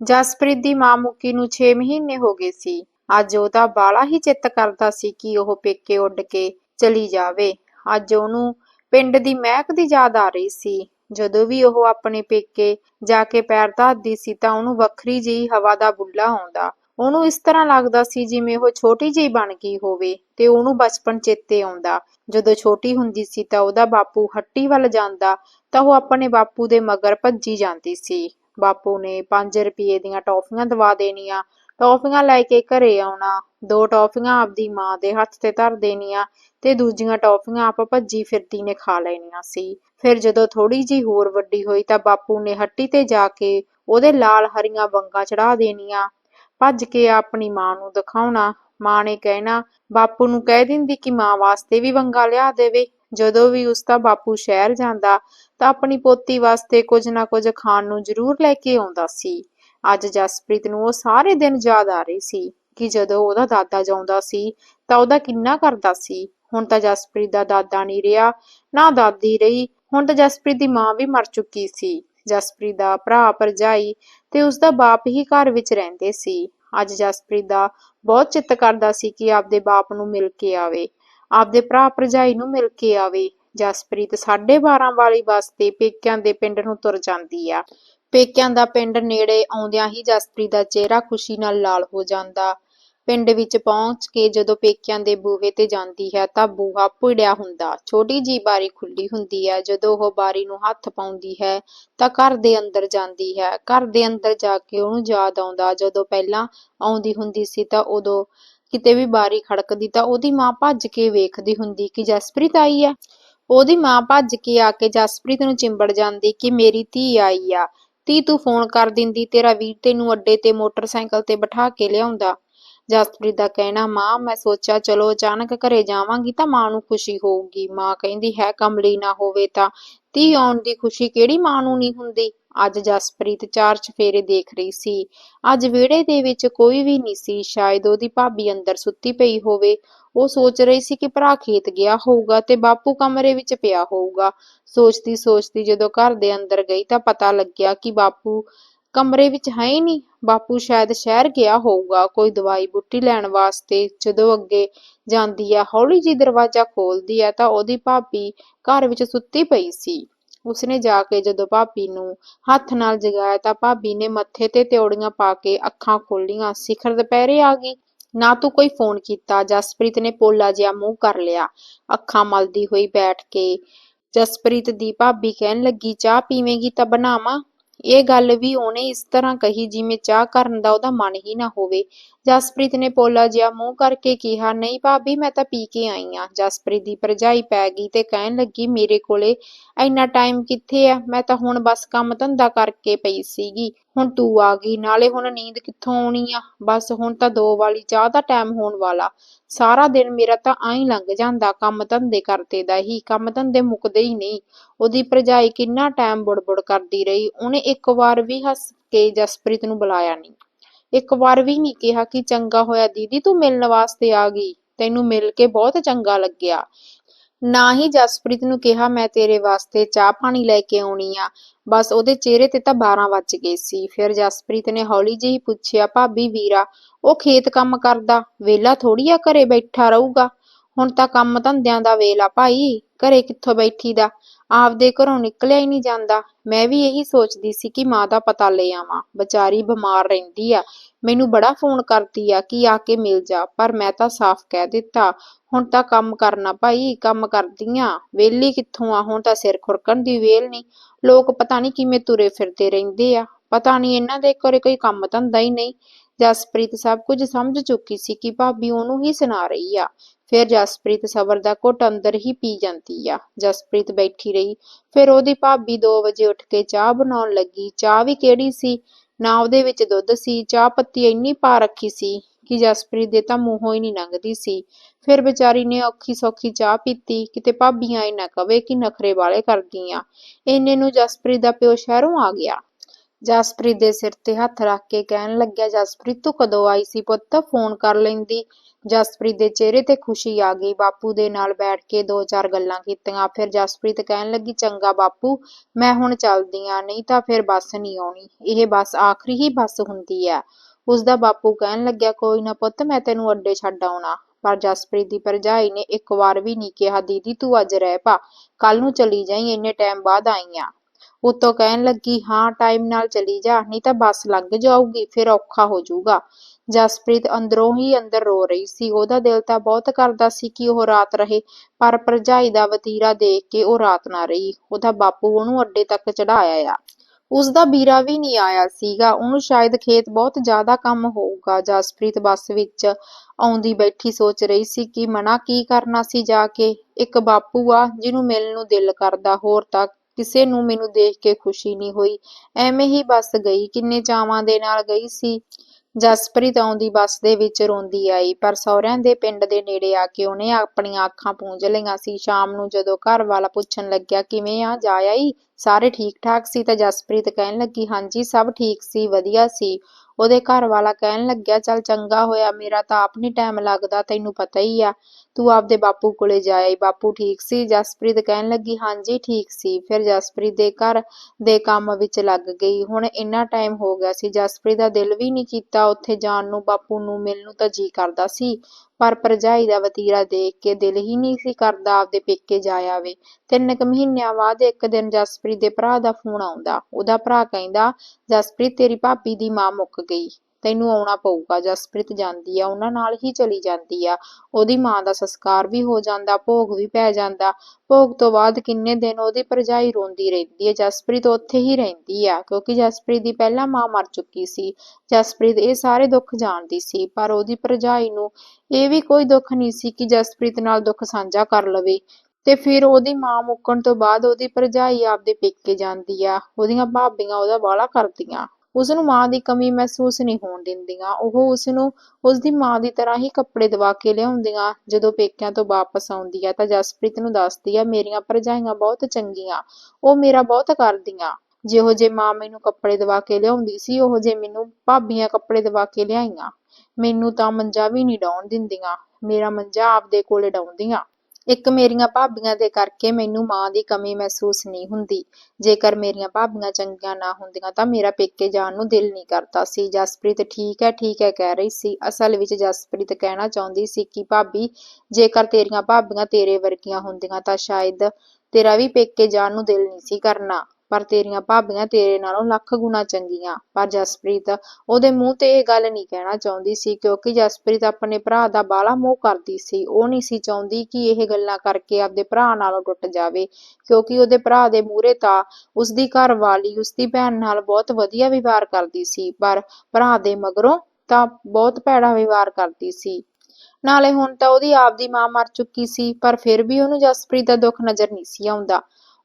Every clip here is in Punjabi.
ਜਸਪ੍ਰੀਤ ਦੀ ਮਾਂ ਮੁੱਕੀ ਨੂੰ 6 ਮਹੀਨੇ ਹੋ ਗਏ ਸੀ। ਅੱਜ ਉਹਦਾ ਬਾਲਾ ਹੀ ਚਿੱਤ ਕਰਦਾ ਸੀ ਕਿ ਉਹ ਪੇਕੇ ਉੱਡ ਕੇ ਚਲੀ ਜਾਵੇ। ਅੱਜ ਉਹਨੂੰ ਪਿੰਡ ਦੀ ਮਹਿਕ ਦੀ ਯਾਦ ਆ ਰਹੀ ਸੀ। ਜਦੋਂ ਵੀ ਉਹ ਆਪਣੇ ਪੇਕੇ ਜਾ ਕੇ ਪੈਰ ਧਰਦੀ ਸੀ ਤਾਂ ਉਹਨੂੰ ਵੱਖਰੀ ਜਿਹੀ ਹਵਾ ਦਾ ਬੁੱਲਾ ਆਉਂਦਾ। ਉਹਨੂੰ ਇਸ ਤਰ੍ਹਾਂ ਲੱਗਦਾ ਸੀ ਜਿਵੇਂ ਉਹ ਛੋਟੀ ਜਿਹੀ ਬਣ ਗਈ ਹੋਵੇ ਤੇ ਉਹਨੂੰ ਬਚਪਨ ਚੇਤੇ ਆਉਂਦਾ। ਜਦੋਂ ਛੋਟੀ ਹੁੰਦੀ ਸੀ ਤਾਂ ਉਹਦਾ ਬਾਪੂ ਹੱਟੀ ਵੱਲ ਜਾਂਦਾ ਤਾਂ ਉਹ ਆਪਣੇ ਬਾਪੂ ਦੇ ਮਗਰ ਭੱਜੀ ਜਾਂਦੀ ਸੀ। ਬਾਪੂ ਨੇ 5 ਰੁਪਏ ਦੀਆਂ ਟੌਫੀਆਂ ਦਵਾ ਦੇਣੀਆਂ। ਟੌਫੀਆਂ ਲੈ ਕੇ ਘਰੇ ਆਉਣਾ, ਦੋ ਟੌਫੀਆਂ ਆਪਦੀ ਮਾਂ ਦੇ ਹੱਥ ਤੇ ਧਰ ਦੇਣੀਆਂ ਤੇ ਦੂਜੀਆਂ ਟੌਫੀਆਂ ਆਪ ਭੱਜੀ ਫਿਰਦੀ ਨੇ ਖਾ ਲੈਣੀਆਂ ਸੀ। ਫਿਰ ਜਦੋਂ ਥੋੜੀ ਜੀ ਹੋਰ ਵੱਡੀ ਹੋਈ ਤਾਂ ਬਾਪੂ ਨੇ ਹੱਟੀ ਤੇ ਜਾ ਕੇ ਉਹਦੇ ਲਾਲ ਹਰੀਆਂ ਵੰਗਾਂ ਚੜਾ ਦੇਣੀਆਂ। ਭੱਜ ਕੇ ਆਪਣੀ ਮਾਂ ਨੂੰ ਦਿਖਾਉਣਾ। ਮਾਂ ਨੇ ਕਹਿਣਾ, ਬਾਪੂ ਨੂੰ ਕਹਿ ਦਿੰਦੀ ਕਿ ਮਾਂ ਵਾਸਤੇ ਵੀ ਵੰਗਾ ਲਿਆ ਦੇਵੇ। ਜਦੋਂ ਵੀ ਉਸ ਦਾ ਬਾਪੂ ਸ਼ਹਿਰ ਜਾਂਦਾ ਤਾਂ ਆਪਣੀ ਪੋਤੀ ਵਾਸਤੇ ਕੁਝ ਨਾ ਕੁਝ ਖਾਣ ਨੂੰ ਜ਼ਰੂਰ ਲੈ ਕੇ ਆਉਂਦਾ ਸੀ। ਅੱਜ ਜਸਪ੍ਰੀਤ ਨੂੰ ਉਹ ਸਾਰੇ ਦਿਨ ਯਾਦ ਆ ਰਹੇ ਸੀ ਕਿ ਜਦੋਂ ਉਹਦਾ ਦਾਦਾ ਜਾਉਂਦਾ ਸੀ ਤਾਂ ਉਹਦਾ ਕਿੰਨਾ ਕਰਦਾ ਸੀ। ਹੁਣ ਤਾਂ ਜਸਪ੍ਰੀਤ ਦਾ ਦਾਦਾ ਨਹੀਂ ਰਿਹਾ, ਨਾ ਦਾਦੀ ਰਹੀ, ਹੁਣ ਤਾਂ ਜਸਪ੍ਰੀਤ ਦੀ ਮਾਂ ਵੀ ਮਰ ਚੁੱਕੀ ਸੀ। ਜਸਪ੍ਰੀਤ ਦਾ ਭਰਾ ਭਰਜਾਈ ਤੇ ਉਸ ਦਾ ਬਾਪ ਹੀ ਘਰ ਵਿੱਚ ਰਹਿੰਦੇ ਸੀ। ਅੱਜ ਜਸਪ੍ਰੀਤ ਦਾ ਬਹੁਤ ਚਿੱਤ ਕਰਦਾ ਸੀ ਕਿ ਆਪਦੇ ਬਾਪ ਨੂੰ ਮਿਲ ਕੇ ਆਵੇ, ਆਪਦੇ ਭਰਾ ਭਰਜਾਈ ਨੂੰ ਮਿਲ ਕੇ ਆਵੇ। ਜਸਪ੍ਰੀਤ 12:30 ਵਾਲੀ ਬੱਸ ਤੇ ਪੇਕਿਆਂ ਦੇ ਪਿੰਡ ਨੂੰ ਤੁਰ ਜਾਂਦੀ ਆ। ਪੇਕਿਆਂ ਦਾ ਪਿੰਡ ਨੇੜੇ ਆਉਂਦਿਆਂ ਹੀ ਜਸਪ੍ਰੀਤ ਦਾ ਚਿਹਰਾ ਖੁਸ਼ੀ ਨਾਲ ਲਾਲ ਹੋ ਜਾਂਦਾ। ਪਿੰਡ ਵਿੱਚ ਪਹੁੰਚ ਕੇ ਜਦੋਂ ਪੇਕਿਆਂ ਦੇ ਬੂਹੇ ਤੇ ਜਾਂਦੀ ਹੈ ਤਾਂ ਬੂਹਾ ਭਿੜਿਆ ਹੁੰਦਾ। ਛੋਟੀ ਜੀ ਬਾਰੀ ਖੁੱਲੀ ਹੁੰਦੀ ਹੈ। ਜਦੋਂ ਉਹ ਬਾਰੀ ਨੂੰ ਹੱਥ ਪਾਉਂਦੀ ਹੈ ਤਾਂ ਘਰ ਦੇ ਅੰਦਰ ਜਾਂਦੀ ਹੈ। ਘਰ ਦੇ ਅੰਦਰ ਜਾ ਕੇ ਉਹਨੂੰ ਯਾਦ ਆਉਂਦਾ। ਜਦੋਂ ਪਹਿਲਾਂ ਆਉਂਦੀ ਹੁੰਦੀ ਸੀ ਤਾਂ ਉਦੋਂ ਕਿਤੇ ਵੀ ਬਾਰੀ ਖੜਕਦੀ ਤਾਂ ਉਹਦੀ ਮਾਂ ਭੱਜ ਕੇ ਵੇਖਦੀ ਹੁੰਦੀ ਕਿ ਜਸਪ੍ਰੀਤ ਆਈ ਹੈ। ਉਹਦੀ ਮਾਂ ਭੱਜ ਕੇ ਆ ਕੇ ਜਸਪ੍ਰੀਤ ਨੂੰ ਚਿੰਬੜ ਜਾਂਦੀ ਕਿ ਮੇਰੀ ਧੀ ਆਈ ਆ। ਧੀ ਤੂੰ ਫੋਨ ਕਰ ਦਿੰਦੀ, ਤੇਰਾ ਵੀਰ ਤੈਨੂੰ ਅੱਡੇ ਤੇ ਮੋਟਰਸਾਈਕਲ ਤੇ ਬਿਠਾ ਕੇ ਲਿਆਉਂਦਾ। ਜਸਪ੍ਰੀਤ ਦਾ ਕਹਿਣਾ, ਮਾਂ, ਮੈਂ ਸੋਚਿਆ ਚਲੋ ਅਚਾਨਕ ਘਰੇ ਜਾਵਾਂਗੀ ਤਾਂ ਮਾਂ ਨੂੰ ਖੁਸ਼ੀ ਹੋਊਗੀ। ਮਾਂ ਕਹਿੰਦੀ, ਹੈ ਕਮਲੀ ਨਾ ਹੋਵੇ ਤਾਂ। ਧੀ ਆਉਣ ਦੀ ਖੁਸ਼ੀ ਕਿਹੜੀ ਮਾਂ ਨੂੰ ਨਹੀਂ ਹੁੰਦੀ? ਅੱਜ ਜਸਪ੍ਰੀਤ ਚਾਰ ਚਫੇਰੇ ਦੇਖ ਰਹੀ ਸੀ। ਅੱਜ ਵਿਹੜੇ ਦੇ ਵਿੱਚ ਕੋਈ ਵੀ ਨਹੀਂ ਸੀ। ਸ਼ਾਇਦ ਉਹਦੀ ਭਾਬੀ ਅੰਦਰ ਸੁੱਤੀ ਪਈ ਹੋਵੇ। ਉਹ ਸੋਚ ਰਹੀ ਸੀ ਕਿ ਭਰਾ ਖੇਤ ਗਿਆ ਹੋਊਗਾ ਤੇ ਬਾਪੂ ਕਮਰੇ ਵਿੱਚ ਪਿਆ ਹੋਊਗਾ। ਸੋਚਦੀ ਸੋਚਦੀ ਜਦੋਂ ਘਰ ਦੇ ਅੰਦਰ ਗਈ ਤਾਂ ਪਤਾ ਲੱਗਿਆ ਕਿ ਬਾਪੂ ਕਮਰੇ ਵਿੱਚ ਹੈ ਹੀ ਨਹੀਂ। ਬਾਪੂ ਸ਼ਾਇਦ ਸ਼ਹਿਰ ਗਿਆ ਹੋਊਗਾ। ਕੋਈ ਦਵਾਈ ਬੁੱਟੀ ਲੈਣ ਵਾਸਤੇ ਜਦੋਂ ਅੱਗੇ ਜਾਂਦੀ ਆ, ਹੌਲੀ ਜੀ ਦਰਵਾਜ਼ਾ ਖੋਲਦੀ ਆ ਤਾਂ ਉਹਦੀ ਭਾਬੀ ਘਰ ਵਿੱਚ ਸੁੱਤੀ ਪਈ ਸੀ। ਉਸਨੇ ਜਾ ਕੇ ਜਦੋਂ ਭਾਬੀ ਨੂੰ ਹੱਥ ਨਾਲ ਜਗਾਇਆ ਤਾਂ ਭਾਬੀ ਨੇ ਮੱਥੇ ਤੇ ਤਿਉੜੀਆਂ ਪਾ ਕੇ ਅੱਖਾਂ ਖੋਲੀਆਂ ਸਿਖਰ ਦੁਪਹਿਰੇ ਆ ਗਈ। ਨਾ ਤੂੰ ਕੋਈ ਫੋਨ ਕੀਤਾ, ਜਸਪ੍ਰੀਤ ਨੇ ਪੋਲਾ ਜਿਹਾ ਮੂੰਹ ਕਰ ਲਿਆ। ਅੱਖਾਂ ਮਲਦੀ ਹੋਈ ਬੈਠ ਕੇ ਜਸਪ੍ਰੀਤ ਦੀ ਭਾਬੀ ਕਹਿਣ ਲੱਗੀ, ਚਾਹ ਪੀਵੇਂਗੀ ਤਾਂ ਬਣਾਵਾਂ? ਇਹ ਗੱਲ ਵੀ ਉਹਨੇ ਇਸ ਤਰ੍ਹਾਂ ਕਹੀ ਜਿਵੇਂ ਚਾਹ ਕਰਨ ਦਾ ਉਹਦਾ ਮਨ ਹੀ ਨਾ ਹੋਵੇ। ਜਸਪ੍ਰੀਤ ਨੇ ਪੋਲਾ ਜਿਹਾ ਮੂੰਹ ਕਰਕੇ ਕਿਹਾ, ਨਹੀਂ ਭਾਬੀ, ਮੈਂ ਤਾਂ ਪੀ ਕੇ ਆਈ ਆ। ਜਸਪ੍ਰੀਤ ਦੀ ਭਰਜਾਈ ਪੈ ਗਈ ਤੇ ਕਹਿਣ ਲੱਗੀ, ਮੇਰੇ ਕੋਲੇ ਇੰਨਾ ਟਾਈਮ ਕਿੱਥੇ ਆ? ਮੈਂ ਤਾਂ ਹੁਣ ਬਸ ਕੰਮ ਧੰਦਾ ਕਰਕੇ ਪਈ ਸੀਗੀ। ਹੁਣ ਤੂੰ ਆ ਗਈ, ਨਾਲੇ ਹੁਣ ਨੀਂਦ ਕਿੱਥੋਂ ਆਉਣੀ ਆ? ਬਸ ਹੁਣ ਤਾਂ ਦੋ ਵਾਲੀ ਚਾਹ ਦਾ ਟਾਈਮ ਹੋਣ ਵਾਲਾ। ਸਾਰਾ ਦਿਨ ਮੇਰਾ ਤਾਂ ਆਈ ਲੰਘ ਜਾਂਦਾ, ਕੰਮ ਧੰਦੇ ਕਰਦੇ ਦਾ ਹੀ, ਕੰਮ ਧੰਦੇ ਮੁੱਕਦੇ ਹੀ ਨਹੀਂ। ਉਹਦੀ ਭਰਜਾਈ ਕਿੰਨਾ ਟਾਈਮ ਬੁੜਬੁੜ ਕਰਦੀ ਰਹੀ। ਉਹਨੇ ਇੱਕ ਵਾਰ ਵੀ ਹੱਸ ਕੇ ਜਸਪ੍ਰੀਤ ਨੂੰ ਬੁਲਾਇਆ ਨਹੀਂ। ਇੱਕ ਵਾਰ ਵੀ ਨਹੀਂ ਕਿਹਾ ਕਿ ਚੰਗਾ ਹੋਇਆ, ਦੀਦੀ ਤੂੰ ਮਿਲਣ ਵਾਸਤੇ ਆ ਗਈ। ਤੈਨੂੰ ਮਿਲ ਕੇ ਬਹੁਤ ਚੰਗਾ ਲੱਗਿਆ। ਨਾ ਹੀ ਜਸਪ੍ਰੀਤ ਨੂੰ ਕਿਹਾ, ਮੈਂ ਤੇਰੇ ਵਾਸਤੇ ਚਾਹ ਪਾਣੀ ਲੈ ਕੇ ਆਉਣੀ ਆ। ਬਸ ਉਹਦੇ ਚਿਹਰੇ ਤੇ ਤਾਂ 12 ਵੱਜ ਗਏ ਸੀ। ਫਿਰ ਜਸਪ੍ਰੀਤ ਨੇ ਹੌਲੀ ਜਿਹੀ ਪੁੱਛਿਆ, ਭਾਬੀ ਵੀਰਾ, ਉਹ ਖੇਤ ਕੰਮ ਕਰਦਾ? ਵੇਲਾ ਥੋੜੀ ਆ ਘਰੇ ਬੈਠਾ ਰਹੂਗਾ? ਹੁਣ ਤਾਂ ਕੰਮ ਧੰਦਿਆਂ ਦਾ ਵੇਲਾ, ਭਾਈ। ਘਰੇ ਕਿੱਥੋਂ ਬੈਠੀ ਦਾ ਆਪਦੇ ਘਰੋਂ ਨਿਕਲਿਆ ਹੀ ਨਹੀਂ ਜਾਂਦਾ। ਮੈਂ ਵੀ ਇਹੀ ਸੋਚਦੀ ਸੀ ਕਿ ਮਾਂ ਦਾ ਪਤਾ ਲੈ ਆਵਾਂ। ਵਿਚਾਰੀ ਬਿਮਾਰ ਰਹਿੰਦੀ ਆ। ਮੈਨੂੰ ਬੜਾ ਫੋਨ ਕਰਦੀ ਆ ਕਿ ਆ ਕੇ ਮਿਲ ਜਾ, ਪਰ ਮੈਂ ਤਾਂ ਸਾਫ਼ ਕਹਿ ਦਿੱਤਾ, ਹੁਣ ਤਾਂ ਕੰਮ ਕਰਨਾ ਭਾਈ, ਕੰਮ ਕਰਦੀ ਆ ਵੇਲੀ ਕਿੱਥੋਂ ਆ? ਹੁਣ ਤਾਂ ਸਿਰ ਖੁਰਕਣ ਦੀ ਵੇਲ ਨਹੀਂ। ਲੋਕ ਪਤਾ ਨਹੀਂ ਕਿਵੇਂ ਤੁਰੇ ਫਿਰਦੇ ਰਹਿੰਦੇ ਆ। ਪਤਾ ਨਹੀਂ ਇਹਨਾਂ ਦੇ ਘਰੇ ਕੋਈ ਕੰਮ ਧੰਦਾ ਹੀ ਨਹੀਂ। ਜਸਪ੍ਰੀਤ ਸਭ ਕੁਝ ਸਮਝ ਚੁੱਕੀ ਸੀ ਕਿ ਭਾਬੀ ਉਹਨੂੰ ਹੀ ਸੁਣਾ ਰਹੀ ਆ। ਫਿਰ ਜਸਪ੍ਰੀਤ ਸਬਰ ਦਾ ਘੁੱਟ ਅੰਦਰ ਹੀ ਪੀ ਜਾਂਦੀ ਆ। ਜਸਪ੍ਰੀਤ ਬੈਠੀ ਰਹੀ। ਫਿਰ ਉਹਦੀ ਭਾਬੀ 2 ਵਜੇ ਉੱਠ ਕੇ ਚਾਹ ਬਣਾਉਣ ਲੱਗੀ। ਚਾਹ ਵੀ ਕਿਹੜੀ ਸੀ? ਨਾ ਉਹਦੇ ਵਿੱਚ ਦੁੱਧ ਸੀ। ਚਾਹ ਪੱਤੀ ਇੰਨੀ ਪਾ ਰੱਖੀ ਸੀ ਕਿ ਜਸਪ੍ਰੀਤ ਦੇ ਤਾਂ ਮੂੰਹੋਂ ਹੀ ਨਹੀਂ ਲੰਘਦੀ ਸੀ। ਫਿਰ ਵਿਚਾਰੀ ਨੇ ਔਖੀ ਸੌਖੀ ਚਾਹ ਪੀਤੀ। ਕਿਤੇ ਭਾਬੀਆਂ ਇਹ ਨਾ ਕਵੇ ਕਿ ਨਖਰੇ ਵਾਲੇ ਕਰਦੀਆਂ ਇੰਨੇ ਨੂੰ ਜਸਪ੍ਰੀਤ ਦਾ ਪਿਓ ਸ਼ਹਿਰੋਂ ਆ ਗਿਆ। ਜਸਪ੍ਰੀਤ ਦੇ ਸਿਰ ਤੇ ਹੱਥ ਰੱਖ ਕੇ ਕਹਿਣ ਲੱਗਿਆ, ਜਸਪ੍ਰੀਤ, ਤੂੰ ਕਦੋਂ ਆਈ ਸੀ ਪੁੱਤ? ਫੋਨ ਕਰ ਲੈਂਦੀ। ਜਸਪ੍ਰੀਤ ਦੇ ਚਿਹਰੇ ਤੇ ਖੁਸ਼ੀ ਆ ਗਈ। ਬਾਪੂ ਦੇ ਨਾਲ ਬੈਠ ਕੇ ਦੋ ਚਾਰ ਗੱਲਾਂ ਕੀਤੀਆਂ। ਫਿਰ ਜਸਪ੍ਰੀਤ ਕਹਿਣ ਲੱਗੀ, ਚੰਗਾ ਬਾਪੂ, ਮੈਂ ਹੁਣ ਚੱਲਦੀ ਆ, ਨਹੀਂ ਤਾਂ ਫਿਰ ਬੱਸ ਨਹੀਂ ਆਉਣੀ। ਇਹ ਬੱਸ ਆਖਰੀ ਹੀ ਬੱਸ ਹੁੰਦੀ ਆ ਉਸਦਾ ਬਾਪੂ ਕਹਿਣ ਲੱਗਿਆ, ਕੋਈ ਨਾ ਪੁੱਤ, ਮੈਂ ਤੈਨੂੰ ਅੱਡੇ ਛੱਡ ਆਉਣਾ। ਪਰ ਜਸਪ੍ਰੀਤ ਦੀ ਭਰਜਾਈ ਨੇ ਇੱਕ ਵਾਰ ਵੀ ਨਹੀਂ ਕਿਹਾ, ਦੀਦੀ, ਤੂੰ ਅੱਜ ਰਹਿ ਪਾ। ਕੱਲ ਨੂੰ ਚਲੀ ਜਾਈਂ, ਇੰਨੇ ਟਾਈਮ ਬਾਅਦ ਆਈ ਆ। ਉੱਤੋਂ ਕਹਿਣ ਲੱਗੀ, ਹਾਂ ਟਾਈਮ ਨਾਲ ਚਲੀ ਜਾ, ਨਹੀਂ ਤਾਂ ਬੱਸ ਲੱਗ ਜਾਊਗੀ, ਫਿਰ ਔਖਾ ਹੋ ਜਾਊਗਾ। ਜਸਪ੍ਰੀਤ ਅੰਦਰੋਂ ਹੀ ਅੰਦਰ ਰੋ ਰਹੀ ਸੀ। ਉਹਦਾ ਦਿਲ ਤਾਂ ਬਹੁਤ ਕਰਦਾ ਸੀ ਕਿ ਉਹ ਰਾਤ ਰਹੇ, ਪਰ ਭਰਜਾਈ ਦਾ ਵਤੀਰਾ ਦੇਖ ਕੇ ਉਹ ਰਾਤ ਨਾ ਰਹੀ। ਉਹਦਾ ਬਾਪੂ ਉਹਨੂੰ ਅੱਡੇ ਤੱਕ ਚੜਾਇਆ ਆ। ਉਸਦਾ ਵੀਰਾ ਵੀ ਨਹੀਂ ਆਇਆ ਸੀਗਾ। ਉਹਨੂੰ ਸ਼ਾਇਦ ਖੇਤ ਬਹੁਤ ਜ਼ਿਆਦਾ ਕੰਮ ਹੋਊਗਾ। ਜਸਪ੍ਰੀਤ ਬੱਸ ਵਿੱਚ ਆਉਂਦੀ ਬੈਠੀ ਸੋਚ ਰਹੀ ਸੀ ਕਿ ਮਨਾ ਕੀ ਕਰਨਾ ਸੀ ਜਾ ਕੇ। ਇੱਕ ਬਾਪੂ ਆ, ਜਿਹਨੂੰ ਮਿਲਣ ਨੂੰ ਦਿਲ ਕਰਦਾ। ਹੋਰ ਤਾਂ ਕਿਸੇ ਨੂੰ ਮੈਨੂੰ ਦੇਖ ਕੇ ਖੁਸ਼ੀ ਨਹੀਂ ਹੋਈ। ਐਵੇਂ ਹੀ ਬੱਸ ਗਈ। ਕਿੰਨੇ ਚਾਵਾਂ ਦੇ ਨਾਲ ਗਈ ਸੀ। ਜਸਪ੍ਰੀਤ ਆਉਂਦੀ ਬੱਸ ਦੇ ਵਿੱਚ ਰੋਂਦੀ ਆਈ, ਪਰ ਸਹੁਰਿਆਂ ਦੇ ਪਿੰਡ ਦੇ ਨੇੜੇ ਆ ਕੇ ਉਹਨੇ ਆਪਣੀਆਂ ਅੱਖਾਂ ਪੂੰਝ ਲਈਆਂ ਸੀ। ਸ਼ਾਮ ਨੂੰ ਜਦੋਂ ਘਰ ਵਾਲਾ ਪੁੱਛਣ ਲੱਗਿਆ, ਕਿਵੇਂ ਆ? ਜਾ ਆਈ? ਸਾਰੇ ਠੀਕ ਠਾਕ ਸੀ? ਤਾਂ ਜਸਪ੍ਰੀਤ ਕਹਿਣ ਲੱਗੀ, ਹਾਂਜੀ, ਸਭ ਠੀਕ ਸੀ, ਵਧੀਆ ਸੀ। ਉਹਦੇ ਘਰ ਵਾਲਾ ਕਹਿਣ ਲੱਗਿਆ, ਚੱਲ ਚੰਗਾ ਹੋਇਆ, ਮੇਰਾ ਤਾਂ ਆਪ ਨੀ ਟਾਈਮ ਲੱਗਦਾ, ਤੈਨੂੰ ਪਤਾ ਹੀ ਆ। ਤੂੰ ਆਪਦੇ ਬਾਪੂ ਕੋਲੇ ਜਾ ਬਾਪੂ ਠੀਕ ਸੀ? ਜਸਪ੍ਰੀਤ ਕਹਿਣ ਲੱਗੀ, ਹਾਂਜੀ, ਠੀਕ ਸੀ। ਫਿਰ ਜਸਪ੍ਰੀਤ ਦੇ ਘਰ ਦੇ ਕੰਮ ਵਿੱਚ ਲੱਗ ਗਈ। ਹੁਣ ਇੰਨਾ ਟਾਈਮ ਹੋ ਗਿਆ ਸੀ, ਜਸਪ੍ਰੀਤ ਦਾ ਦਿਲ ਵੀ ਨਹੀਂ ਕੀਤਾ ਉੱਥੇ ਜਾਣ ਨੂੰ, ਬਾਪੂ ਨੂੰ ਮਿਲਣ ਨੂੰ ਤਾਂ ਜੀ ਕਰਦਾ ਸੀ। ਪਰ ਭਰਜਾਈ ਦਾ ਵਤੀਰਾ ਦੇਖ ਕੇ ਦਿਲ ਹੀ ਨਹੀਂ ਸੀ ਕਰਦਾ ਆਪਦੇ ਪੇਕੇ ਜਾ ਆਵੇ। ਤਿੰਨ ਕੁ ਮਹੀਨਿਆਂ ਬਾਅਦ ਇੱਕ ਦਿਨ ਜਸਪ੍ਰੀਤ ਦੇ ਭਰਾ ਦਾ ਫੋਨ ਆਉਂਦਾ। ਉਹਦਾ ਭਰਾ ਕਹਿੰਦਾ, ਜਸਪ੍ਰੀਤ, ਤੇਰੀ ਭਾਬੀ ਦੀ ਮਾਂ ਮੁੱਕ ਗਈ। ਤੈਨੂੰ ਆਉਣਾ ਪਊਗਾ, ਜਸਪ੍ਰੀਤ ਜਾਂਦੀ ਆ, ਉਹਨਾਂ ਨਾਲ ਹੀ ਚਲੀ ਜਾਂਦੀ ਆ। ਉਹਦੀ ਮਾਂ ਦਾ ਸੰਸਕਾਰ ਵੀ ਹੋ ਜਾਂਦਾ, ਭੋਗ ਵੀ ਪੈ ਜਾਂਦਾ। ਭੋਗ ਤੋਂ ਬਾਅਦ ਕਿੰਨੇ ਦਿਨ ਉਹਦੀ ਭਰਜਾਈ ਰੋਂਦੀ ਰਹਿੰਦੀ ਹੈ ਜਸਪ੍ਰੀਤ ਉੱਥੇ ਹੀ ਰਹਿੰਦੀ ਆ, ਕਿਉਂਕਿ ਜਸਪ੍ਰੀਤ ਦੀ ਪਹਿਲਾਂ ਮਾਂ ਮਰ ਚੁੱਕੀ ਸੀ। ਜਸਪ੍ਰੀਤ ਇਹ ਸਾਰੇ ਦੁੱਖ ਜਾਣਦੀ ਸੀ, ਪਰ ਉਹਦੀ ਭਰਜਾਈ ਨੂੰ ਇਹ ਵੀ ਕੋਈ ਦੁੱਖ ਨਹੀਂ ਸੀ ਕਿ ਜਸਪ੍ਰੀਤ ਨਾਲ ਦੁੱਖ ਸਾਂਝਾ ਕਰ ਲਵੇ। ਤੇ ਫਿਰ ਉਹਦੀ ਮਾਂ ਮੁੱਕਣ ਤੋਂ ਬਾਅਦ ਉਹਦੀ ਭਰਜਾਈ ਆਪਦੇ ਪੇਕੇ ਜਾਂਦੀ ਆ। ਉਹਦੀਆਂ ਭਾਬੀਆਂ ਉਹਦਾ ਬਾਲਾ ਕਰਦੀਆਂ। ਉਸ ਨੂੰ ਮਾਂ ਦੀ ਕਮੀ ਮਹਿਸੂਸ ਨਹੀਂ ਹੋਣ ਦਿੰਦੀਆਂ। ਉਹ ਉਸ ਨੂੰ ਉਸ ਦੀ ਮਾਂ ਦੀ ਤਰ੍ਹਾਂ ਹੀ ਕੱਪੜੇ ਦਵਾ ਕੇ ਲਿਆਉਂਦੀਆਂ। ਜਦੋਂ ਪੇਕਿਆਂ ਤੋਂ ਵਾਪਸ ਆਉਂਦੀ ਆ ਤਾਂ ਜਸਪ੍ਰੀਤ ਨੂੰ ਦੱਸਦੀ ਆ ਮੇਰੀਆਂ ਭਰਜਾਈਆਂ ਬਹੁਤ ਚੰਗੀਆਂ। ਉਹ ਮੇਰਾ ਬਹੁਤ ਕਰਦੀਆਂ। ਜਿਹੋ ਜੇ ਮਾਂ ਮੈਨੂੰ ਕੱਪੜੇ ਦਵਾ ਕੇ ਲਿਆਉਂਦੀ ਸੀ, ਉਹੋ ਜੇ ਮੈਨੂੰ ਭਾਬੀਆਂ ਕੱਪੜੇ ਦਵਾ ਕੇ ਲਿਆਈਆਂ। ਮੈਨੂੰ ਤਾਂ ਮੰਜਾ ਵੀ ਨਹੀਂ ਡਾਉਣ ਦਿੰਦੀਆਂ। ਮੇਰਾ ਮੰਜਾ ਆਪਦੇ ਕੋਲੇ ਡਾਉਂਦੀਆਂ। ਇੱਕ ਮੇਰੀਆਂ ਭਾਬੀਆਂ ਦੇ ਕਰਕੇ ਮੈਨੂੰ ਮਾਂ ਦੀ ਕਮੀ ਮਹਿਸੂਸ ਨਹੀਂ ਹੁੰਦੀ। ਜੇਕਰ ਮੇਰੀਆਂ ਭਾਬੀਆਂ ਚੰਗੀਆਂ ਨਾ ਹੁੰਦੀਆਂ ਤਾਂ ਮੇਰਾ ਪੇਕੇ ਜਾਣ ਨੂੰ ਦਿਲ ਨਹੀਂ ਕਰਦਾ ਸੀ। ਜਸਪ੍ਰੀਤ ਠੀਕ ਹੈ ਠੀਕ ਹੈ ਕਹਿ ਰਹੀ ਸੀ। ਅਸਲ ਵਿੱਚ ਜਸਪ੍ਰੀਤ ਕਹਿਣਾ ਚਾਹੁੰਦੀ ਸੀ ਕਿ ਭਾਬੀ, ਜੇਕਰ ਤੇਰੀਆਂ ਭਾਬੀਆਂ ਤੇਰੇ ਵਰਗੀਆਂ ਹੁੰਦੀਆਂ ਤਾਂ ਸ਼ਾਇਦ ਤੇਰਾ ਵੀ ਪੇਕੇ ਜਾਣ ਨੂੰ ਦਿਲ ਨਹੀਂ ਸੀ ਕਰਨਾ। ਪਰ ਤੇਰੀਆਂ ਭਾਬੀਆਂ ਤੇਰੇ ਨਾਲੋਂ ਲੱਖ ਗੁਣਾ ਚੰਗੀਆਂ। ਪਰ ਜਸਪ੍ਰੀਤ, ਉਹਦੇ ਮੂੰਹ ਤੇ ਇਹ ਗੱਲ ਨਹੀਂ ਕਹਿਣਾ ਚਾਹੁੰਦੀ ਸੀ, ਕਿਉਂਕਿ ਜਸਪ੍ਰੀਤ ਆਪਣੇ ਭਰਾ ਦਾ ਬਾਲਾ ਮੋਹ ਕਰਦੀ ਸੀ। ਉਹ ਨਹੀਂ ਸੀ ਚਾਹੁੰਦੀ ਕਿ ਇਹ ਗੱਲਾਂ ਕਰਕੇ ਆਪਦੇ ਭਰਾ ਨਾਲੋਂ ਟੁੱਟ ਜਾਵੇ, ਕਿਉਂਕਿ ਉਹਦੇ ਭਰਾ ਦੇ ਮੂਹਰੇ ਤਾਂ ਉਸਦੀ ਘਰਵਾਲੀ ਉਸਦੀ ਭੈਣ ਨਾਲ ਬਹੁਤ ਵਧੀਆ ਵਿਵਹਾਰ ਕਰਦੀ ਸੀ, ਪਰ ਭਰਾ ਦੇ ਮਗਰੋਂ ਤਾਂ ਬਹੁਤ ਭੈੜਾ ਵਿਵਹਾਰ ਕਰਦੀ ਸੀ। ਨਾਲੇ ਹੁਣ ਤਾਂ ਉਹਦੀ ਆਪਦੀ ਮਾਂ ਮਰ ਚੁੱਕੀ ਸੀ, ਪਰ ਫਿਰ ਵੀ ਉਹਨੂੰ ਜਸਪ੍ਰੀਤ ਦਾ ਦੁੱਖ ਨਜ਼ਰ ਨਹੀਂ ਸੀ ਆਉਂਦਾ।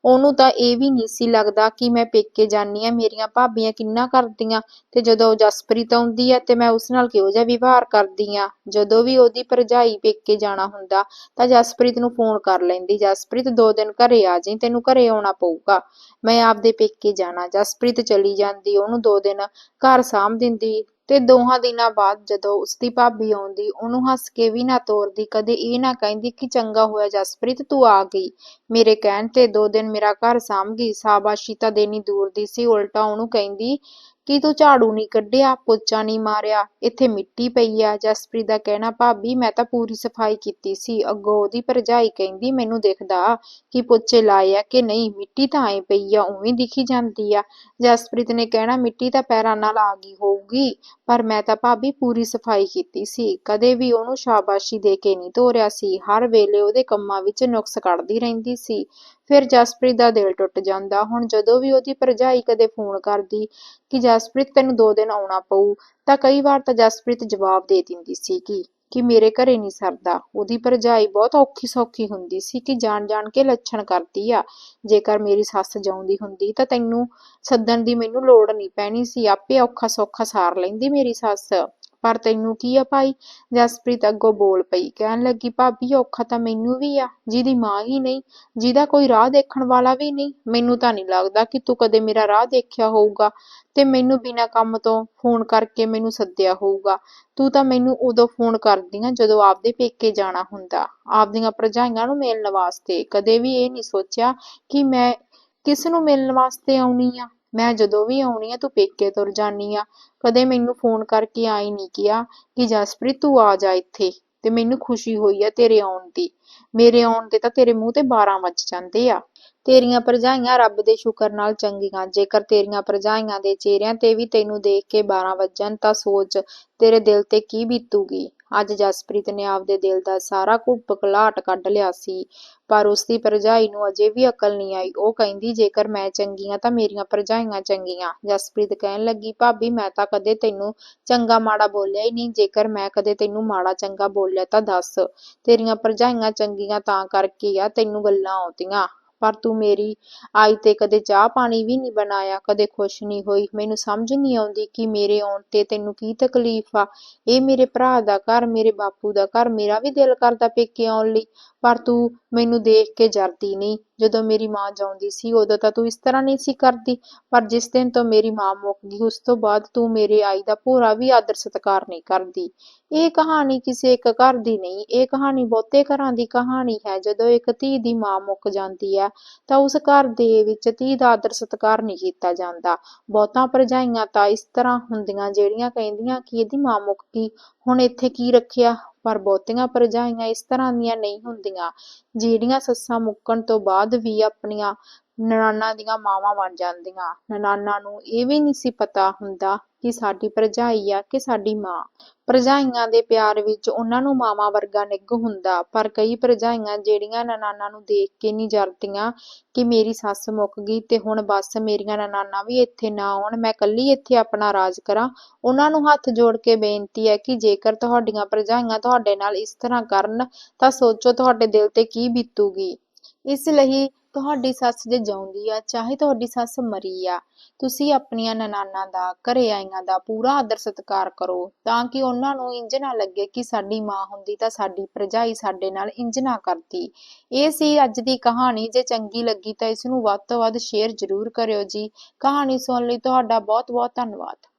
ਉਹਨੂੰ ਤਾਂ ਇਹ ਵੀ ਨਹੀਂ ਸੀ ਲੱਗਦਾ ਕਿ ਮੈਂ ਪੇਕੇ ਜਾਨੀ ਆ ਮੇਰੀਆਂ ਭਾਬੀਆਂ ਕਿੰਨਾ ਕਰਦੀਆਂ ਤੇ ਜਦੋਂ ਜਸਪ੍ਰੀਤ ਆਉਂਦੀ ਆ ਤੇ ਮੈਂ ਉਸ ਨਾਲ ਕਿਹੋ ਜਿਹਾ ਵਿਵਹਾਰ ਕਰਦੀ ਆ ਜਦੋਂ ਵੀ ਉਹਦੀ ਭਰਜਾਈ ਪੇਕੇ ਜਾਣਾ ਹੁੰਦਾ ਤਾਂ ਜਸਪ੍ਰੀਤ ਨੂੰ ਫੋਨ ਕਰ ਲੈਂਦੀ, ਜਸਪ੍ਰੀਤ, ਦੋ ਦਿਨ ਘਰੇ ਆ ਜਾਈਂ, ਤੈਨੂੰ ਘਰੇ ਆਉਣਾ ਪਊਗਾ। ਮੈਂ ਆਪਦੇ ਪੇਕੇ ਜਾਣਾ। ਜਸਪ੍ਰੀਤ ਚਲੀ ਜਾਂਦੀ, ਉਹਨੂੰ ਦੋ ਦਿਨ ਘਰ ਸਾਂਭ ਦਿੰਦੀ। ਤੇ ਦੋਹਾਂ ਦਿਨਾਂ ਬਾਅਦ ਜਦੋਂ ਉਸਦੀ ਭਾਬੀ ਆਉਂਦੀ, ਉਹਨੂੰ ਹੱਸ ਕੇ ਵੀ ਨਾ ਤੋਰਦੀ, ਕਦੇ ਇਹ ਨਾ ਕਹਿੰਦੀ ਕਿ ਚੰਗਾ ਹੋਇਆ ਜਸਪ੍ਰੀਤ, ਤੂੰ ਆ ਗਈ। ਮੇਰੇ ਕਹਿਣ ਤੇ ਦੋ ਦਿਨ ਮੇਰਾ ਘਰ ਸਾਂਭ ਗਈ, ਸ਼ਾਬਾਸ਼ੀ ਤਾਂ ਦੇਣੀ ਦੂਰ ਦੀ ਸੀ, ਉਲਟਾ ਉਹਨੂੰ ਕਹਿੰਦੀ ਕਿ ਤੂੰ ਝਾੜੂ ਨਹੀਂ ਕੱਢਿਆ, ਪੋਚਾ ਨਹੀਂ ਮਾਰਿਆ? ਇੱਥੇ ਮਿੱਟੀ ਪਈ ਆ। ਜਸਪ੍ਰੀਤ ਦਾ ਕਹਿਣਾ, ਭਾਬੀ, ਮੈਂ ਤਾਂ ਪੂਰੀ ਸਫ਼ਾਈ ਕੀਤੀ ਸੀ। ਅੱਗੋਂ ਉਹਦੀ ਭਰਜਾਈ ਕਹਿੰਦੀ, ਮੈਨੂੰ ਦਿਖਦਾ ਕਿ ਪੋਚੇ ਲਾਏ ਆ ਕਿ ਨਹੀਂ? ਮਿੱਟੀ ਤਾਂ ਐ ਪਈ ਆ, ਉਵੇਂ ਦਿਖੀ ਜਾਂਦੀ ਆ। ਜਸਪ੍ਰੀਤ ਨੇ ਕਹਿਣਾ, ਮਿੱਟੀ ਤਾਂ ਪੈਰਾਂ ਨਾਲ ਆ ਗਈ ਹੋਊਗੀ, ਪਰ ਮੈਂ ਤਾਂ ਭਾਬੀ ਪੂਰੀ ਸਫ਼ਾਈ ਕੀਤੀ ਸੀ। ਕਦੇ ਵੀ ਉਹਨੂੰ ਸ਼ਾਬਾਸ਼ੀ ਦੇ ਕੇ ਨਹੀਂ ਤੋਰਿਆ ਸੀ। ਹਰ ਵੇਲੇ ਉਹਦੇ ਕੰਮਾਂ ਵਿੱਚ ਨੁਕਸ ਕੱਢਦੀ ਰਹਿੰਦੀ ਸੀ। ਫਿਰ ਜਸਪ੍ਰੀਤ ਦਾ ਦਿਲ ਟੁੱਟ ਜਾਂਦਾ। ਹੁਣ ਜਦੋਂ ਵੀ ਉਹਦੀ ਭਰਜਾਈ ਕਦੇ ਫੋਨ ਕਰਦੀ ਕਿ ਜਸਪ੍ਰੀਤ ਤੈਨੂੰ ਦੋ ਦਿਨ ਆਉਣਾ ਪਊ, ਤਾਂ ਕਈ ਵਾਰ ਤਾਂ ਜਸਪ੍ਰੀਤ ਜਵਾਬ ਦੇ ਦਿੰਦੀ ਸੀ ਕਿ ਕਿ ਮੇਰੇ ਘਰੇ ਨਹੀਂ ਸਰਦਾ। ਉਹਦੀ ਭਰਜਾਈ ਬਹੁਤ ਔਖੀ ਸੌਖੀ ਹੁੰਦੀ ਸੀ ਕਿ ਜਾਣ ਜਾਣ ਕੇ ਲੱਛਣ ਕਰਦੀ ਆ। ਜੇਕਰ ਮੇਰੀ ਸੱਸ ਜਾਉਂਦੀ ਹੁੰਦੀ ਤਾਂ ਤੈਨੂੰ ਸੱਦਣ ਦੀ ਮੈਨੂੰ ਲੋੜ ਨਹੀਂ ਪੈਣੀ ਸੀ। ਆਪੇ ਔਖਾ ਸੌਖਾ ਸਾਰ ਲੈਂਦੀ ਮੇਰੀ ਸੱਸ। ਪਰ ਤੈਨੂੰ ਕੀ ਆ ਭਾਈ? ਜਸਪ੍ਰੀਤ ਅੱਗੋਂ ਬੋਲ ਪਈ, ਕਹਿਣ ਲੱਗੀ, ਭਾਬੀ, ਔਖਾ ਤਾਂ ਮੈਨੂੰ ਵੀ ਆ, ਜਿਹਦੀ ਮਾਂ ਹੀ ਨਹੀਂ, ਜਿਹਦਾ ਕੋਈ ਰਾਹ ਦੇਖਣ ਵਾਲਾ ਵੀ ਨਹੀਂ। ਮੈਨੂੰ ਤਾਂ ਨਹੀਂ ਲੱਗਦਾ ਕਿ ਤੂੰ ਕਦੇ ਮੇਰਾ ਰਾਹ ਦੇਖਿਆ ਹੋਊਗਾ ਤੇ ਮੈਨੂੰ ਬਿਨਾਂ ਕੰਮ ਤੋਂ ਫੋਨ ਕਰਕੇ ਮੈਨੂੰ ਸੱਦਿਆ ਹੋਊਗਾ। ਤੂੰ ਤਾਂ ਮੈਨੂੰ ਉਦੋਂ ਫੋਨ ਕਰਦੀ ਆ ਜਦੋਂ ਆਪਦੇ ਪੇਕੇ ਜਾਣਾ ਹੁੰਦਾ। ਆਪਦੀਆਂ ਭਰਜਾਈਆਂ ਨੂੰ ਮਿਲਣ ਵਾਸਤੇ। ਕਦੇ ਵੀ ਇਹ ਨਹੀਂ ਸੋਚਿਆ ਕਿ ਮੈਂ ਕਿਸ ਨੂੰ ਮਿਲਣ ਵਾਸਤੇ ਆਉਣੀ ਆ। ਮੈਂ ਜਦੋਂ ਵੀ ਆਉਣੀ ਆ, ਤੂੰ ਪੇਕੇ ਤੁਰ ਜਾਨੀ ਆ। ਕਦੇ ਮੈਨੂੰ ਫੋਨ ਕਰਕੇ ਆਈ ਨਹੀਂ ਕਿਹਾ ਕਿ ਜਸਪ੍ਰੀਤ, ਤੂੰ ਆ ਜਾ ਇੱਥੇ ਤੇ ਮੈਨੂੰ ਖੁਸ਼ੀ ਹੋਈ ਆ ਤੇਰੇ ਆਉਣ ਦੀ। ਮੇਰੇ ਆਉਣ ਤੇ ਤਾਂ ਤੇਰੇ ਮੂੰਹ ਤੇ 12 ਵੱਜ ਜਾਂਦੇ ਆ। ਤੇਰੀਆਂ ਭਰਜਾਈਆਂ ਰੱਬ ਦੇ ਸ਼ੁਕਰ ਨਾਲ ਚੰਗੀਆਂ। ਜੇਕਰ ਤੇਰੀਆਂ ਭਰਜਾਈਆਂ ਦੇ ਚਿਹਰਿਆਂ ਤੇ ਵੀ ਤੈਨੂੰ ਦੇਖ ਕੇ 12 ਵੱਜਣ, ਤਾਂ ਸੋਚ ਤੇਰੇ ਦਿਲ ਤੇ ਕੀ ਬੀਤੂਗੀ? ਅੱਜ ਜਸਪ੍ਰੀਤ ਨੇ ਆਪਦੇ ਦਿਲ ਦਾ ਸਾਰਾ ਘੁੱਟ ਘਲਾਟ ਕੱਢ ਲਿਆ ਸੀ, ਪਰ ਉਸਦੀ ਭਰਜਾਈ ਨੂੰ ਅਜੇ ਵੀ ਅਕਲ ਨਹੀਂ ਆਈ। ਉਹ ਕਹਿੰਦੀ, ਜੇਕਰ ਮੈਂ ਚੰਗੀਆਂ ਤਾਂ ਮੇਰੀਆਂ ਭਰਜਾਈਆਂ ਚੰਗੀਆਂ। ਜਸਪ੍ਰੀਤ ਕਹਿਣ ਲੱਗੀ, ਭਾਬੀ, ਮੈਂ ਤਾਂ ਕਦੇ ਤੈਨੂੰ ਚੰਗਾ ਮਾੜਾ ਬੋਲਿਆ ਹੀ ਨਹੀਂ। ਜੇਕਰ ਮੈਂ ਕਦੇ ਤੈਨੂੰ ਮਾੜਾ ਚੰਗਾ ਬੋਲਿਆ ਤਾਂ ਦੱਸ। ਤੇਰੀਆਂ ਭਰਜਾਈਆਂ ਚੰਗੀਆਂ ਤਾਂ ਕਰਕੇ ਆ, ਤੈਨੂੰ ਗੱਲਾਂ ਆਉਂਦੀਆਂ। ਪਰ ਤੂੰ ਮੇਰੀ ਆਈ ਤੇ ਕਦੇ ਚਾਹ ਪਾਣੀ ਵੀ ਨਹੀਂ ਬਣਾਇਆ, ਕਦੇ ਖੁਸ਼ ਨਹੀਂ ਹੋਈ। ਮੈਨੂੰ ਸਮਝ ਨਹੀਂ ਆਉਂਦੀ ਕਿ ਮੇਰੇ ਆਉਣ ਤੇ ਤੈਨੂੰ ਕੀ ਤਕਲੀਫ ਆ। ਇਹ ਮੇਰੇ ਭਰਾ ਦਾ ਘਰ, ਮੇਰੇ ਬਾਪੂ ਦਾ ਘਰ, ਮੇਰਾ ਵੀ ਦਿਲ ਕਰਦਾ ਪੇਕੇ ਆਉਣ ਲਈ। ਪਰ ਤੂੰ ਮੈਨੂੰ ਦੇਖ ਕੇ ਜਰਦੀ ਨਹੀਂ। ਜਦੋਂ ਮੇਰੀ ਮਾਂ ਜਾਉਂਦੀ ਸੀ, ਉਦੋਂ ਤਾਂ ਤੂੰ ਇਸ ਤਰ੍ਹਾਂ ਨਹੀਂ ਸੀ ਕਰਦੀ। ਪਰ ਜਿਸ ਦਿਨ ਤੋਂ ਮੇਰੀ ਮਾਂ ਮੁੱਕ ਗਈ ਉਸ ਤੋਂ ਬਾਅਦ ਤੂੰ ਮੇਰੇ ਆਈ ਦਾ ਭੋਰਾ ਵੀ ਆਦਰ ਸਤਿਕਾਰ ਨਹੀਂ ਕਰਦੀ। ਇਹ ਕਹਾਣੀ ਕਿਸੇ ਇੱਕ ਘਰ ਦੀ ਨਹੀਂ, ਇਹ ਕਹਾਣੀ ਬਹੁਤੇ ਘਰਾਂ ਦੀ ਕਹਾਣੀ ਹੈ। ਜਦੋਂ ਇੱਕ ਧੀ ਦੀ ਮਾਂ ਮੁੱਕ ਜਾਂਦੀ ਹੈ, ਤਾਂ ਉਸ ਘਰ ਦੇ ਵਿੱਚ ਧੀ ਦਾ ਆਦਰ ਸਤਿਕਾਰ ਨਹੀਂ ਕੀਤਾ ਜਾਂਦਾ। ਬਹੁਤਾਂ ਭਰਜਾਈਆਂ ਤਾਂ ਇਸ ਤਰ੍ਹਾਂ ਹੁੰਦੀਆਂ ਜਿਹੜੀਆਂ ਕਹਿੰਦੀਆਂ ਕਿ ਇਹਦੀ ਮਾਂ ਮੁੱਕ ਗਈ, ਹੁਣ ਇੱਥੇ ਕੀ ਰੱਖਿਆ? ਪਰ ਬਹੁਤੀਆਂ ਭਰਜਾਈਆਂ ਇਸ ਤਰ੍ਹਾਂ ਦੀਆਂ ਨਹੀਂ ਹੁੰਦੀਆਂ, ਜਿਹੜੀਆਂ ਸੱਸਾਂ ਮੁੱਕਣ ਤੋਂ ਬਾਅਦ ਵੀ ਆਪਣੀਆਂ ਨਨਾਣਾਂ ਦੀਆਂ ਮਾਵਾਂ ਬਣ ਜਾਂਦੀਆਂ। ਨਨਾਣਾਂ ਨੂੰ ਇਹ ਵੀ ਨਹੀਂ ਸੀ ਪਤਾ ਹੁੰਦਾ ਕਿ ਸਾਡੀ ਭਰਜਾਈ ਆ ਕਿ ਸਾਡੀ ਮਾਂ। ਭਰਜਾਈਆਂ ਦੇ ਪਿਆਰ ਵਿੱਚ ਉਹਨਾਂ ਨੂੰ ਮਾਵਾਂ ਵਰਗਾ ਨਿੱਘ ਹੁੰਦਾ, ਪਰ ਕਈ ਭਰਜਾਈਆਂ ਜਿਹੜੀਆਂ ਨਨਾਣਾਂ ਨੂੰ ਦੇਖ ਕੇ ਨਹੀਂ ਜਰਦੀਆਂ ਕਿ ਮੇਰੀ ਸੱਸ ਮੁੱਕ ਗਈ ਤੇ ਹੁਣ ਬਸ ਮੇਰੀਆਂ ਨਨਾਨਾ ਵੀ ਇੱਥੇ ਨਾ ਆਉਣ, ਮੈਂ ਕੱਲੀ ਇੱਥੇ ਆਪਣਾ ਰਾਜ ਕਰਾਂ। ਉਹਨਾਂ ਨੂੰ ਹੱਥ ਜੋੜ ਕੇ ਬੇਨਤੀ ਹੈ ਕਿ ਜੇਕਰ ਤੁਹਾਡੀਆਂ ਭਰਜਾਈਆਂ ਤੁਹਾਡੇ ਨਾਲ ਇਸ ਤਰ੍ਹਾਂ ਕਰਨ, ਤਾਂ ਸੋਚੋ ਤੁਹਾਡੇ ਦਿਲ ਤੇ ਕੀ ਬੀਤੂਗੀ। ਇਸ ਲਈ ਤੁਹਾਡੀ ਸੱਸ ਜੇ ਜਿਉਂਦੀ ਆ, ਚਾਹੇ ਤੁਹਾਡੀ ਸੱਸ ਮਰੀ ਆ, ਤੁਸੀਂ ਆਪਣੀਆਂ ਨਨਾਣਾਂ ਦਾ, ਘਰੇ ਆਈਆਂ ਦਾ ਪੂਰਾ ਆਦਰ ਸਤਿਕਾਰ ਕਰੋ, ਤਾਂ ਕਿ ਉਹਨਾਂ ਨੂੰ ਇੰਜ ਨਾ ਲੱਗੇ ਕਿ ਸਾਡੀ ਮਾਂ ਹੁੰਦੀ ਤਾਂ ਸਾਡੀ ਭਰਜਾਈ ਸਾਡੇ ਨਾਲ ਇੰਜ ਨਾ ਕਰਦੀ। ਇਹ ਸੀ ਅੱਜ ਦੀ ਕਹਾਣੀ, ਜੇ ਚੰਗੀ ਲੱਗੀ ਤਾਂ ਇਸ ਨੂੰ ਵੱਧ ਤੋਂ ਵੱਧ ਸ਼ੇਅਰ ਜ਼ਰੂਰ ਕਰਿਓ ਜੀ। ਕਹਾਣੀ ਸੁਣਨ ਲਈ ਤੁਹਾਡਾ ਬਹੁਤ ਬਹੁਤ ਧੰਨਵਾਦ।